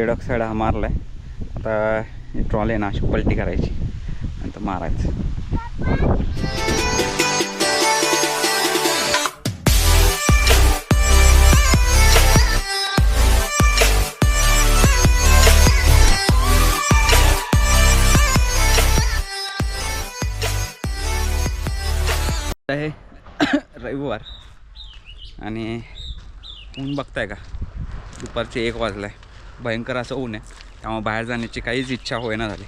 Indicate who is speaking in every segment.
Speaker 1: हे साईड हा मारला आहे. आता ही ट्रॉली आहे ना अशी पलटी करायची नंतर मारायचं. आहे रविवार आणि ऊन बघताय का? दुपारचे एक वाजला. आहे भयंकर असं ऊन आहे. त्यामुळे बाहेर जाण्याची काहीच इच्छा होईना झाली.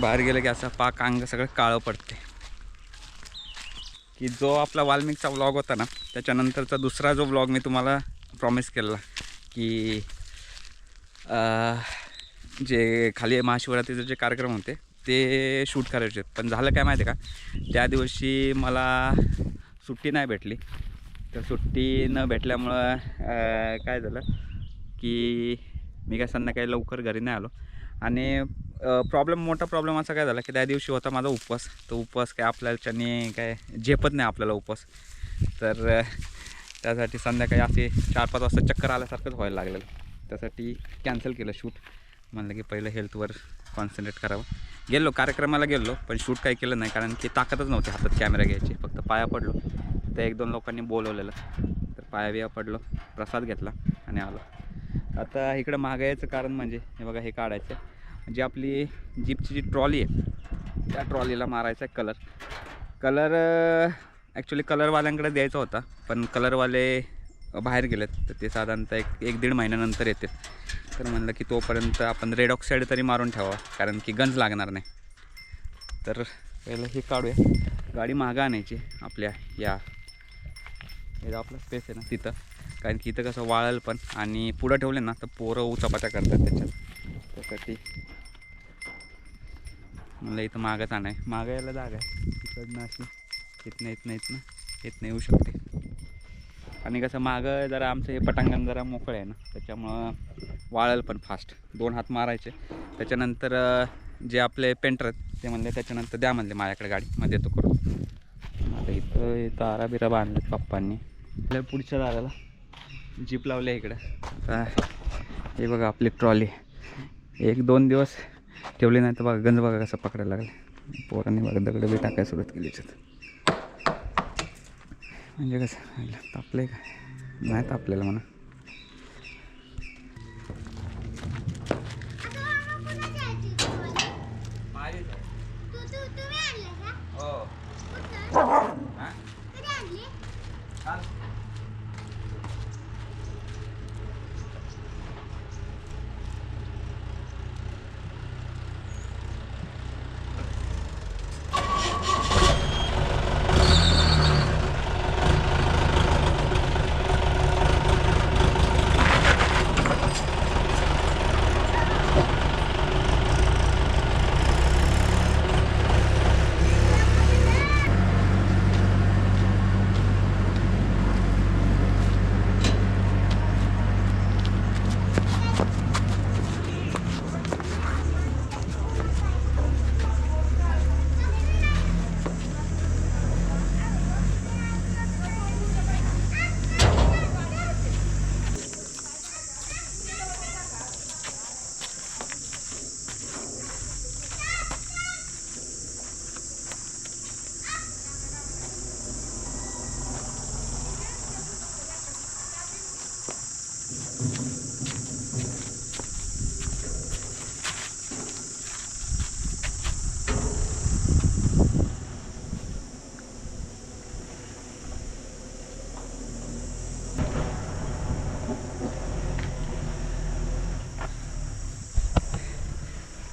Speaker 1: बाहेर गेलं की असं पाक अंग सगळं काळं पडते. की जो आपला वाल्मिकचा व्लॉग होता ना त्याच्यानंतरचा दुसरा जो व्लॉग मी तुम्हाला प्रॉमिस केलेला की जे खाली महाशिवरात्रीचे जे कार्यक्रम होते ते शूट करायचे. पण झालं काय माहिती आहे का? त्या दिवशी मला सुट्टी नाही भेटली. तर सुट्टी न भेटल्यामुळं काय झालं की मी काय संध्याकाळी लवकर घरी नाही आलो. आणि प्रॉब्लेम मोठा प्रॉब्लेम असा काय झाला की त्या दिवशी होता माझा उपवास. तो उपवास काय आपल्याच्याने काय झेपत नाही आपल्याला उपवास. तर त्यासाठी संध्याकाळी असे चार पाच वाजता चक्कर आल्यासारखंच व्हायला लागलेलं. त्यासाठी कॅन्सल केलं शूट म्हणलं की पहिलं हेल्थवर कॉन्सन्ट्रेट करावं. गेलो कार्यक्रमाला गेलो पण शूट काही केलं नाही कारण की ताकदच नव्हती हातात कॅमेरा घ्यायची. फक्त पाया पडलो. तर एक दोन लोकांनी बोलवलेलं. तर पाया बिया पडलो प्रसाद घेतला आणि आलो. आता इकडं महागायचं कारण म्हणजे हे बघा हे काढायचं. जी आपली जीपची जी ट्रॉली आहे त्या ट्रॉलीला मारायचा आहे कलर. कलर ॲक्च्युली कलरवाल्यांकडे द्यायचा होता पण कलरवाले बाहेर गेलेत तर ते साधारणतः एक एक दीड महिन्यानंतर येतील. तर म्हणलं की तोपर्यंत आपण रेड ऑक्साईड तरी मारून ठेवा कारण की गंज लागणार नाही. तर पहिलं हे काढूया. गाडी मागं आणायची आपल्या या हे जो आपला स्पेस आहे ना तिथं. कारण की इथं कसं वाळल पण आणि पुढं ठेवले ना तर पोरं उचापाचा करतात त्याच्यात. त्यासाठी. मला इथं मागंच आणाय मागं यायला जागा आहे. इकडनं अशी इथनं इथनं इथनं इथनं येऊ शकते. आणि कसं मागं जरा आमचं हे पटांगण जरा मोकळं आहे ना. त्याच्यामुळं वाळल पण फास्ट दोन हात मारायचे. त्याच्यानंतर जे आपले पेंटर आहेत ते म्हणले त्याच्यानंतर द्या म्हणले माझ्याकडे गाडी. मग देतो करून. इथं तारा बिरा बांधलेत पप्पांनी. आपल्या पुढच्या दाराला जीप लावली आहे इकडं. आता हे बघा आपली ट्रॉली. एक दोन दिवस ठेवली नाही तर बघा गंज बघा कसं पकडायला लागलं. पोरांनी बघा दगड बी टाकायला सुरुवात केली याच्यात. म्हणजे कसं तापलंय का? नाही तापलेलं म्हणा.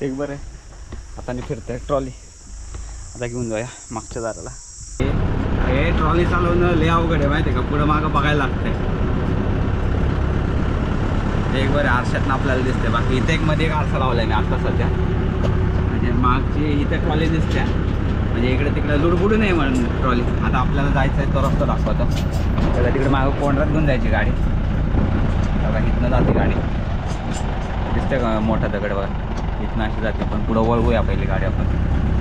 Speaker 1: एक बरं आहे. हाताने फिरतंय ट्रॉली. आता घेऊन जाऊया मागच्या दाराला. हे ट्रॉली चालवणं लय अवघड आहे माहिती आहे का? पुढं मागं बघायला लागतंय. एक बरं आरशातनं आपल्याला दिसतंय. बाकी इथे एक मध्ये एक आरसा लावलाय मी आता सध्या. म्हणजे मागची इथे ट्रॉली दिसते म्हणजे इकडे तिकडे लुडबुडू नाही म्हणून ट्रॉली. आता आपल्याला जायचं आहे तो रस्ता दाखवतो. त्याला तिकडे मागं कोंडरात घेऊन जायची गाडी. आता इथनं जाते गाडी. दिसते का मोठा दगड बघा इथनं अशी जाते. पण पुढं वळवूया पहिली गाडी आपण.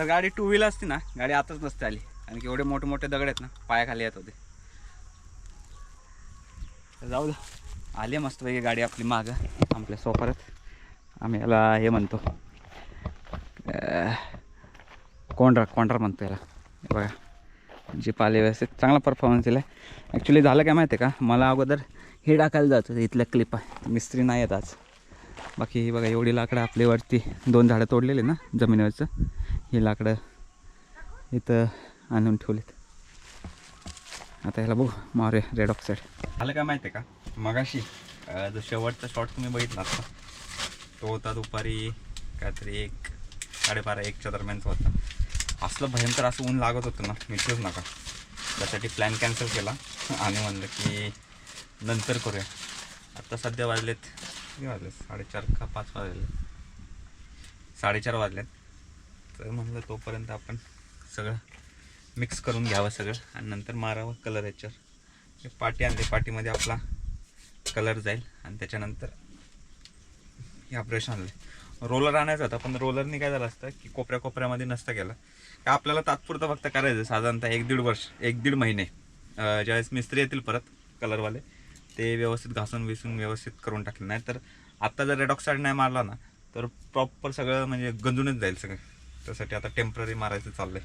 Speaker 1: जर गाडी टू व्हीलर असती ना गाडी आताच नसते आली. कारण की एवढे मोठे मोठे दगड आहेत ना पायाखाली येत होते. जाऊ दे. आली मस्तपैकी गाडी आपली मागं आपल्या सोफारात आम्ही याला हे म्हणतो कोंड्रा कोंड्रा म्हणतो याला. बघा जीप आली व्यवस्थित चांगला परफॉर्मन्स दिला आहे ॲक्च्युली झालं काय माहिती आहे का? मला अगोदर हे टाकायला जायचं होतं इथल्या क्लिप आहे. मिस्त्री नाही येत आज. बाकी बघा एवढी लाकडं आपल्यावरती दोन झाडं तोडलेली ना जमिनीवरचं. ही लाकडं इथं आणून ठेवलीत. आता ह्याला बघू मारे रेड ऑक्साईड. झालं काय माहिती आहे का? मगाशी जो शेवटचा शॉट तुम्ही बघितला असता तो होता दुपारी काहीतरी एक साडेबारा एकच्या दरम्यानचा होता. असलं भयंकर असं ऊन लागत होतं ना मिळतच नका. त्यासाठी प्लॅन कॅन्सल केला. आणि म्हणलं की नंतर करूया. आत्ता सध्या वाजलेत किती वाजले? साडेचार का पाच वाजले? साडेचार वाजलेत. तर म्हणलं तोपर्यंत आपण सगळं मिक्स करून घ्यावं सगळं. आणि नंतर मारावं कलर याच्यावर. पाटी आणते पाटीमध्ये आपला कलर जाईल. आणि त्याच्यानंतर या ब्रश आणले रोलर आणायचा होता पण रोलरनी काय झालं असतं की कोपऱ्या कोपऱ्यामध्ये नसतं केलं का आपल्याला तात्पुरतं फक्त करायचं साधारणतः एक दीड वर्ष एक दीड महिने. ज्यावेळेस मिस्त्री येतील परत कलरवाले ते व्यवस्थित घासून विसून व्यवस्थित करून टाकले. नाही तर आत्ता जर रेडॉक्साईड नाही मारला ना तर प्रॉपर सगळं म्हणजे गंजूनच जाईल सगळं. त्यासाठी आता टेंपररी मारायचं चाललंय.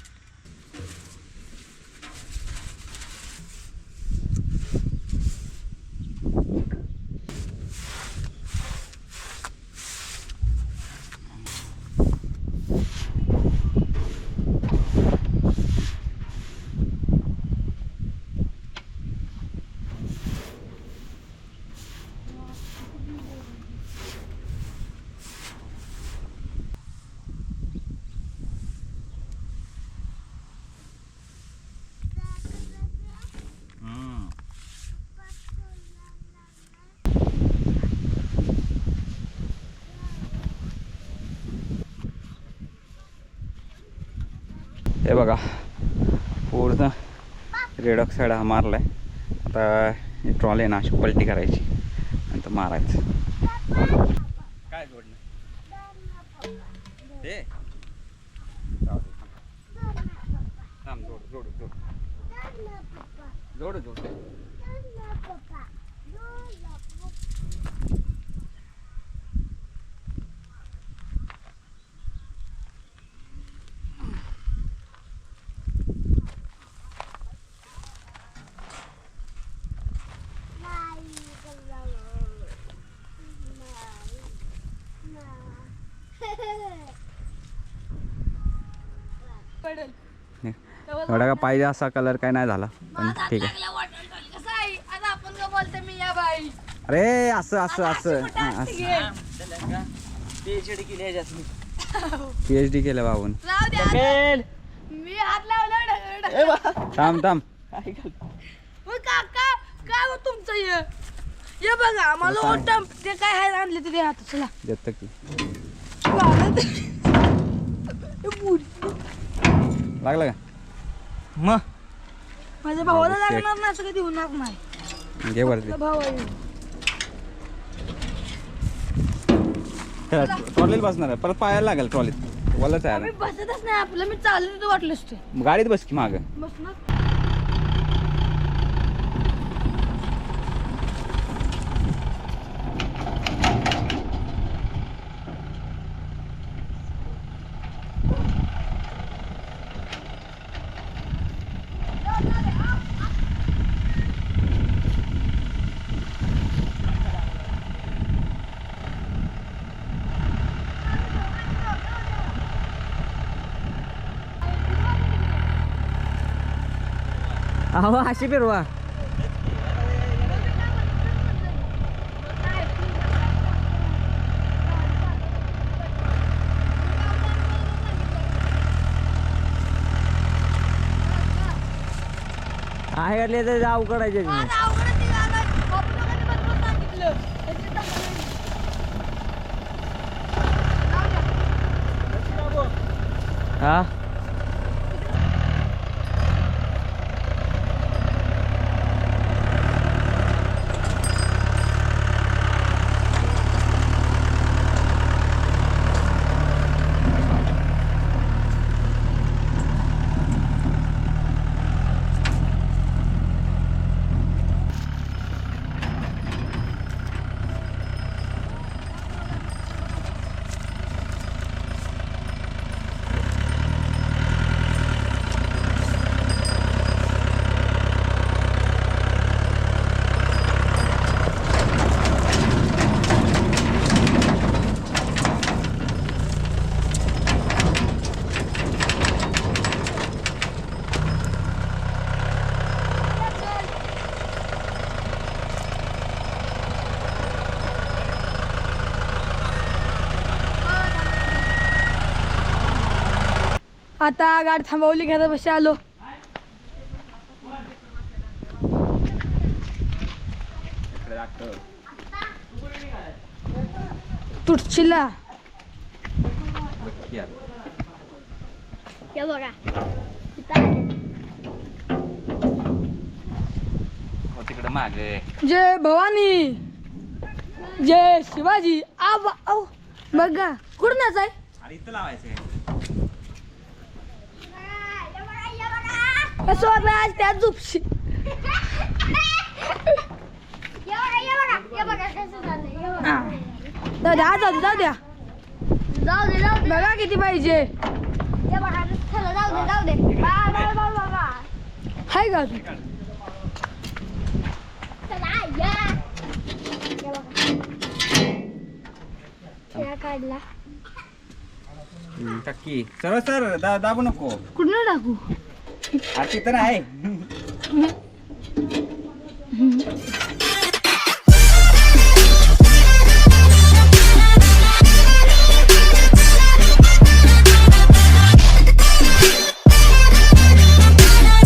Speaker 1: हे बघा पूर्ण रेड साईड हा आहे आता ही ट्रॉली आहे ना अशी पलटी करायची नंतर मारायचं. काय जोडणं? हे जाऊ थांब. जोडू जोड जोड जोड. जोड जोड.
Speaker 2: पडेल
Speaker 1: एवढा का पाहिजे असा कलर काय नाही झाला पण ठीक आहे.
Speaker 2: या
Speaker 1: अरे असं असं असं. हां, असं. पी एच डी केलं बाबून.
Speaker 2: मी हात लावला
Speaker 1: थांब थांब.
Speaker 2: काका काय हो तुमचं हे? हे बघा
Speaker 1: सांग.
Speaker 2: ओटम ते काय आहे आणले ते हात चला.
Speaker 1: देतो की.
Speaker 2: लागलं. हे
Speaker 1: का? मग
Speaker 2: माझ्या भावाला. लागणार ना असं कधी होणार नाही
Speaker 1: घे वरती. ट्रॉलीत बसणार आहे. परत पायाला लागेल ट्रॉलीत. वलच आहे
Speaker 2: मी बसतच नाही आपलं मी चालत
Speaker 1: आता. गाडीत बस की मागं.
Speaker 2: बसणार?
Speaker 1: अहो अशी फिरवा आहे काढले तर
Speaker 2: बसवून सांगितलं. त्याची.
Speaker 1: हा
Speaker 2: आता गाडी थांबवली घरा बशी आलो. तुटशिला.
Speaker 3: हे बघा.
Speaker 1: तिकडं मागे.
Speaker 2: जय भवानी. जय शिवाजी. आव आव. बघा. कुठं आहे वाटलं आज त्या झुपशी. जाऊ द्या आज जाऊ द्या.
Speaker 3: जाऊ दे जाऊ दे.
Speaker 2: बघा किती पाहिजे. हाय का अजून?
Speaker 3: चला या. बघा. या काढला.
Speaker 1: टक्की सरळ सर दा दाबू नको.
Speaker 2: कुठनं टाकू?
Speaker 1: आरती तर आहे.